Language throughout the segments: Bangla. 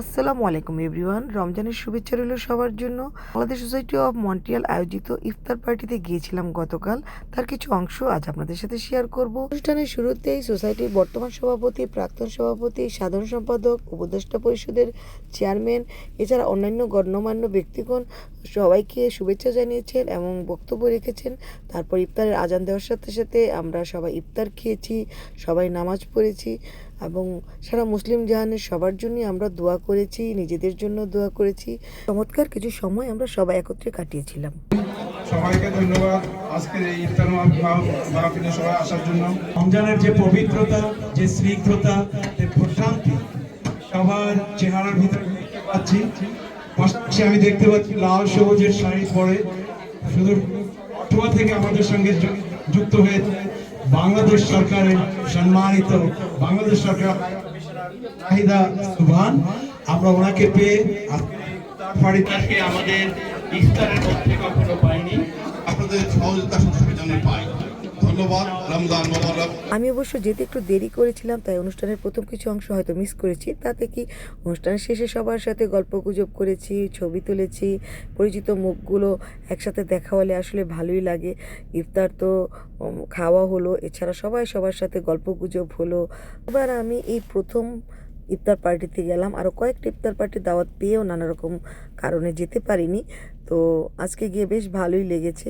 আসসালামু আলাইকুম এভরিওয়ান। রমজানের শুভেচ্ছা রইল সবার জন্য। বাংলাদেশ সোসাইটি অফ মন্ট্রিয়াল আয়োজিত ইফতার পার্টিতে গিয়েছিলাম গতকাল। তার কিছু অংশ আজ আপনাদের সাথে শেয়ার করব। অনুষ্ঠানের শুরুতেই সোসাইটির বর্তমান সভাপতি, প্রাক্তন সভাপতি, সাধারণ সম্পাদক, উপদেষ্টা পরিষদের চেয়ারম্যান এছাড়া অন্যান্য গণ্যমান্য ব্যক্তিগণ সবাইকে শুভেচ্ছা জানিয়েছেন এবং বক্তব্য রেখেছেন। তারপর ইফতারের আজান দেওয়ার সাথে সাথে আমরা সবাই ইফতার খেয়েছি, সবাই নামাজ পড়েছি। এবং সারা মুসলিম জাহানের সবার জন্যই আমরা দোয়া করেছি নিজেদের জন্য দোয়া করেছি। চমৎকার কিছু সময় আমরা সবাই একত্রে কাটিয়েছিলাম। সবাইকে ধন্যবাদ আজকের এই ইফতার মাহফিলে সবাই আসার জন্য। রমজানের যে পবিত্রতা যে স্নিগ্ধতা যে প্রশান্তি সবার চেহারার ভিতরে দেখতে পাচ্ছি। পাশাপাশি আমি দেখতে পাচ্ছি লাল সবুজের শাড়ি পরে। শুধু অটোয়া থেকে আমাদের সঙ্গে যুক্ত হয়েছে বাংলাদেশ সরকারের সম্মানিত বাংলাদেশ সরকার আহিদা সুবহান, আমরা ওনাকে পেয়ে আমাদের ইফতারের মধ্যে কখনো পাইনি। আপনাদের সহযোগিতা সবসময় জন্য পাই। আমি অবশ্য যেতে একটু দেরি করেছিলাম, তাই অনুষ্ঠানের প্রথম কিছু অংশ হয়তো মিস করেছি। তাতে কি অনুষ্ঠানের শেষে সবার সাথে গল্প গুজব করেছি, ছবি তুলেছি, পরিচিত মুখগুলো একসাথে দেখা হলে আসলে ভালোই লাগে। ইফতার তো খাওয়া হলো, এছাড়া সবাই সবার সাথে গল্প গুজব হলো। এবার আমি এই প্রথম ইফতার পার্টিতে গেলাম। আরও কয়েকটা ইফতার পার্টির দাওয়াত পেয়েও নানা রকম কারণে যেতে পারিনি। তো আজকে গিয়ে বেশ ভালোই লেগেছে।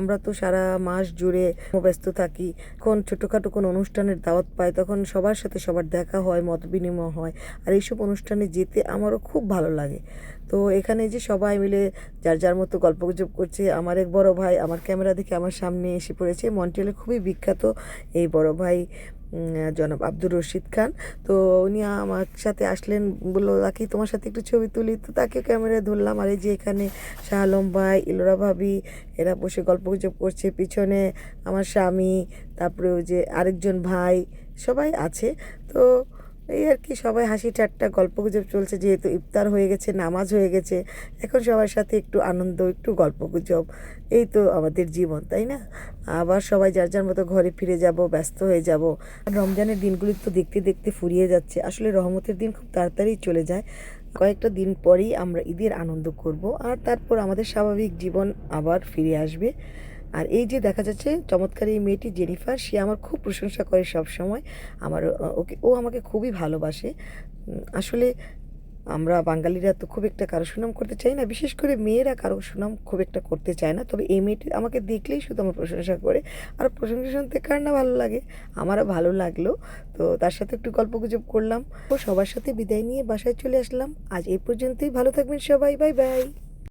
আমরা তো সারা মাস জুড়ে ব্যস্ত থাকি। যখন ছোটোখাটো কোনো অনুষ্ঠানের দাওয়াত পাই, তখন সবার সাথে সবার দেখা হয়, মত বিনিময় হয়। আর এইসব অনুষ্ঠানে যেতে আমারও খুব ভালো লাগে। তো এখানে যে সবাই মিলে যার যার মতো গল্প গুজব করছে, আমার এক বড় ভাই আমার ক্যামেরা দেখে আমার সামনে এসে পড়েছে। মন্ট্রিয়ালে খুবই বিখ্যাত। এই বড় ভাই জনাব আব্দুর রশিদ খান। তো উনি আমার সাথে আসলেন, বলল, লাকি, তোমার সাথে একটু ছবি তুলি। তো তাকে ক্যামেরায় ধরলাম। আর এই যে এখানে শাহ আলম ভাই, ইলোরা ভাবি, এরা বসে গল্প গুজব করছে। পিছনে আমার স্বামী, তারপরে ওই যে আরেকজন ভাই, সবাই আছে। তো এই আর কি, সবাই হাসি ঠাট্টা গল্প গুজব চলছে, যেহেতু ইফতার হয়ে গেছে, নামাজ হয়ে গেছে, এখন সবার সাথে একটু আনন্দ, একটু গল্প গুজব এই তো আমাদের জীবন, তাই না? আবার সবাই যার যার মতো ঘরে ফিরে যাব, ব্যস্ত হয়ে যাব। রমজানের দিনগুলি তো দেখতে দেখতে ফুরিয়ে যাচ্ছে, আসলে রহমতের দিন খুব তাড়াতাড়ি চলে যায়। কয়েকটা দিন পরেই আমরা ঈদের আনন্দ করব, আর তারপর আমাদের স্বাভাবিক জীবন আবার ফিরে আসবে। আর এই যে দেখা যাচ্ছে চমৎকার এই মেয়েটি জেনিফার সে আমার খুব প্রশংসা করে সব সময় আমার ওকে, ও আমাকে খুবই ভালোবাসে। আসলে আমরা বাঙালিরা তো খুব একটা কারও সুনাম করতে চাই না, বিশেষ করে মেয়েরা কারও সুনাম খুব একটা করতে চায় না। তবে এই মেয়েটি আমাকে দেখলেই শুধু আমার প্রশংসা করে। আর প্রশংসা শুনতে কার না ভালো লাগে? আমারও ভালো লাগল। তো তার সাথে একটু গল্প গুজব করলাম। ও সবার সাথে বিদায় নিয়ে বাসায় চলে আসলাম। আজ এই পর্যন্তই। ভালো থাকবেন সবাই। Bye bye.